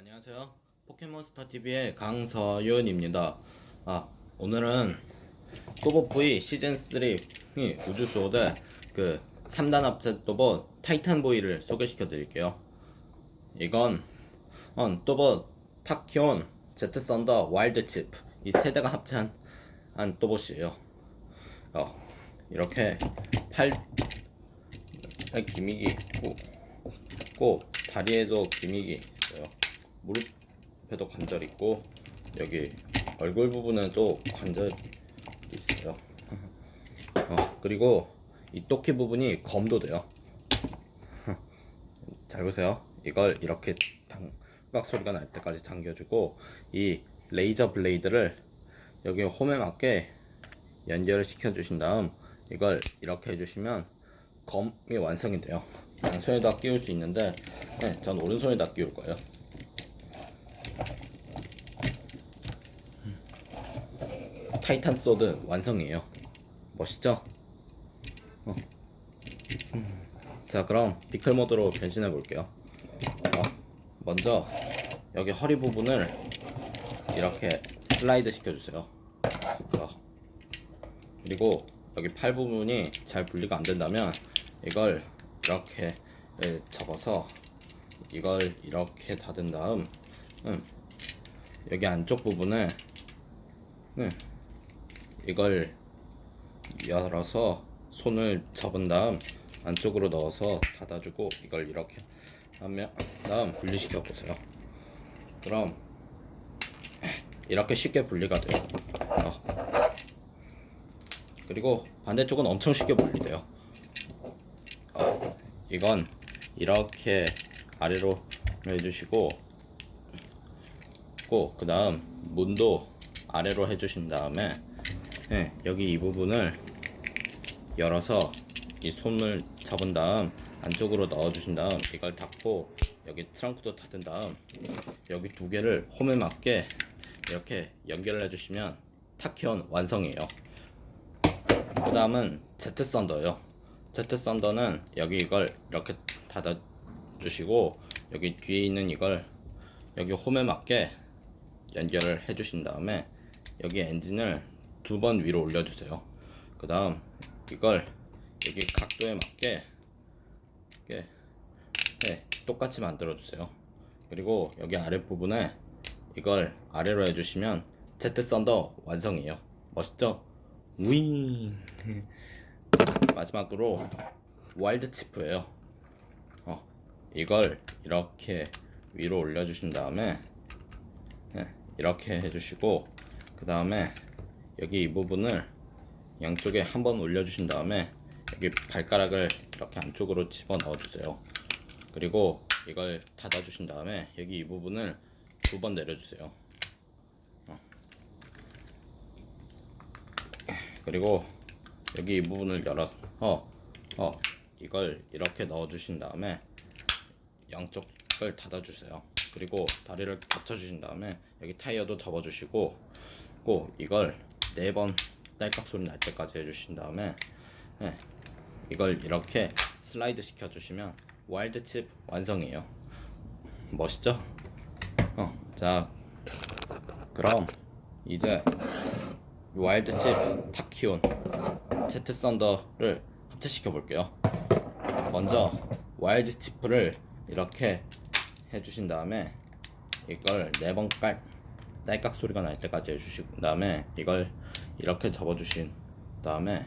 안녕하세요. 포켓몬스터 TV의 강서윤입니다. 아 오늘은 또봇 V 시즌 3 우주 소드 그 3단 합체 또봇 타이탄 보이를 소개시켜 드릴게요. 이건 어, 또봇 타키온 제트 썬더 와일드 칩 이 세 대가 합체한 한 또봇이에요. 어, 이렇게 팔팔 기믹이 있고 있고 다리에도 기믹이. 무릎에도 관절 있고 여기 얼굴 부분은 또 관절이 있어요. 어, 그리고 이 토끼 부분이 검도 돼요. 잘 보세요. 이걸 이렇게 당각 소리가 날 때까지 당겨주고 이 레이저 블레이드를 여기 홈에 맞게 연결을 시켜주신 다음 이걸 이렇게 해주시면 검이 완성이 돼요. 양손에다 끼울 수 있는데 네, 전 오른손에다 끼울 거예요. 타이탄 소드 완성이에요. 멋있죠? 어. 음. 자, 그럼 비클 모드로 변신해 볼게요. 어, 먼저 여기 허리 부분을 이렇게 슬라이드 시켜주세요. 어. 그리고 여기 팔 부분이 잘 분리가 안 된다면 이걸 이렇게 예, 접어서 이걸 이렇게 닫은 다음 음, 여기 안쪽 부분을 음, 이걸 열어서 손을 접은 다음 안쪽으로 넣어서 닫아주고 이걸 이렇게 하면 다음 분리시켜 보세요. 그럼 이렇게 쉽게 분리가 돼요. 어. 그리고 반대쪽은 엄청 쉽게 분리돼요. 어, 이건 이렇게 아래로 해주시고 그 다음 문도 아래로 해주신 다음에 네, 여기 이 부분을 열어서 이 손을 접은 다음 안쪽으로 넣어주신 다음 이걸 닫고 여기 트렁크도 닫은 다음 여기 두 개를 홈에 맞게 이렇게 연결을 해주시면 타키온 완성이에요. 그 다음은 제트 썬더요. 제트 썬더는 여기 이걸 이렇게 닫아 주시고 여기 뒤에 있는 이걸 여기 홈에 맞게 연결을 해 주신 다음에 여기 엔진을 두 번 위로 올려주세요. 그 다음 이걸 여기 각도에 맞게 이렇게 네, 똑같이 만들어 주세요. 그리고 여기 아랫부분에 이걸 아래로 해주시면 제트 썬더 완성이에요. 멋있죠? 윙! 마지막으로 와일드 치프예요. 어, 이걸 이렇게 위로 올려주신 다음에 네, 이렇게 해주시고 그 다음에 여기 이 부분을 양쪽에 한번 올려주신 다음에 여기 발가락을 이렇게 안쪽으로 집어 넣어주세요. 그리고 이걸 닫아주신 다음에 여기 이 부분을 두 번 내려주세요. 어. 그리고 여기 이 부분을 열어서 어, 어 이걸 이렇게 넣어주신 다음에 양쪽을 닫아주세요. 그리고 다리를 받쳐주신 다음에 여기 타이어도 접어주시고 꼭 이걸 네 번 딸깍 소리 날 때까지 해주신 다음에 네, 이걸 이렇게 슬라이드 시켜주시면 와일드 칩 완성이에요. 멋있죠? 어, 자 그럼 이제 와일드 칩 타키온 제트 썬더를 합체시켜 볼게요. 먼저 와일드 치프를 이렇게 해주신 다음에 이걸 네 번 깔, 딸깍 소리가 날 때까지 해주신 다음에 이걸 이렇게 접어주신 다음에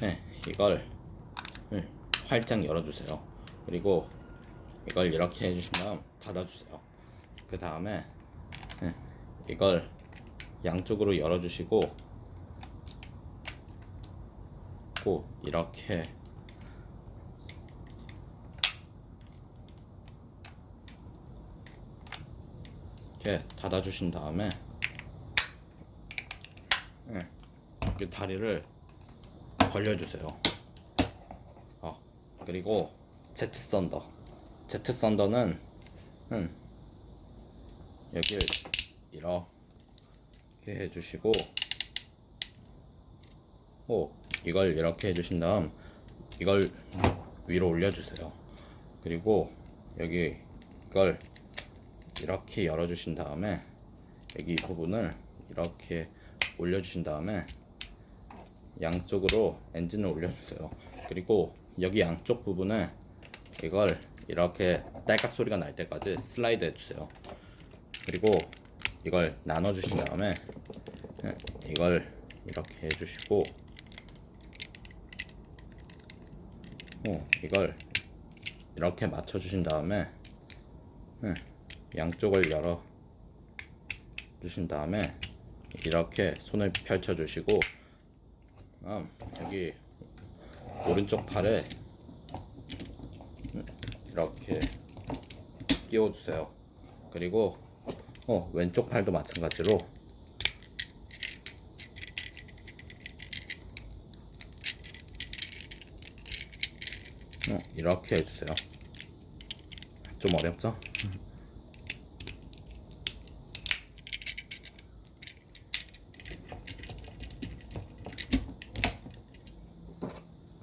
네, 이걸 네, 활짝 열어주세요. 그리고 이걸 이렇게 해주신 다음 닫아주세요. 그 다음에 네, 이걸 양쪽으로 열어주시고 꼭 이렇게 이렇게 닫아주신 다음에 네, 이렇게 다리를 벌려주세요. 어, 그리고 제트 썬더. 제트 썬더는 음, 여기를 이렇게 해주시고 오, 이걸 이렇게 해주신 다음 이걸 위로 올려주세요. 그리고 여기 이걸 이렇게 열어주신 다음에 여기 이 부분을 이렇게 올려주신 다음에 양쪽으로 엔진을 올려주세요. 그리고 여기 양쪽 부분에 이걸 이렇게 딸깍 소리가 날 때까지 슬라이드 해주세요. 그리고 이걸 나눠 주신 다음에 예, 이걸 이렇게 해주시고 어, 이걸 이렇게 맞춰 주신 다음에 예, 양쪽을 열어 주신 다음에 이렇게 손을 펼쳐 주시고 다음 여기 오른쪽 팔에 음, 이렇게 끼워 주세요. 그리고 어, 왼쪽 팔도 마찬가지로 어, 이렇게 해주세요. 좀 어렵죠?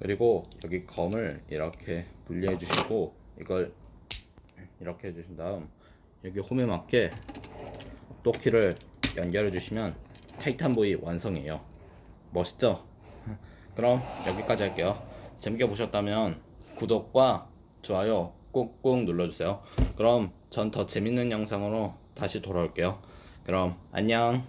그리고 여기 검을 이렇게 분리해 주시고 이걸 이렇게 해주신 다음 여기 홈에 맞게 또키를 연결해 주시면 타이탄 보이 완성이에요. 멋있죠? 그럼 여기까지 할게요. 재밌게 보셨다면 구독과 좋아요 꾹꾹 눌러주세요. 그럼 전 더 재밌는 영상으로 다시 돌아올게요. 그럼 안녕.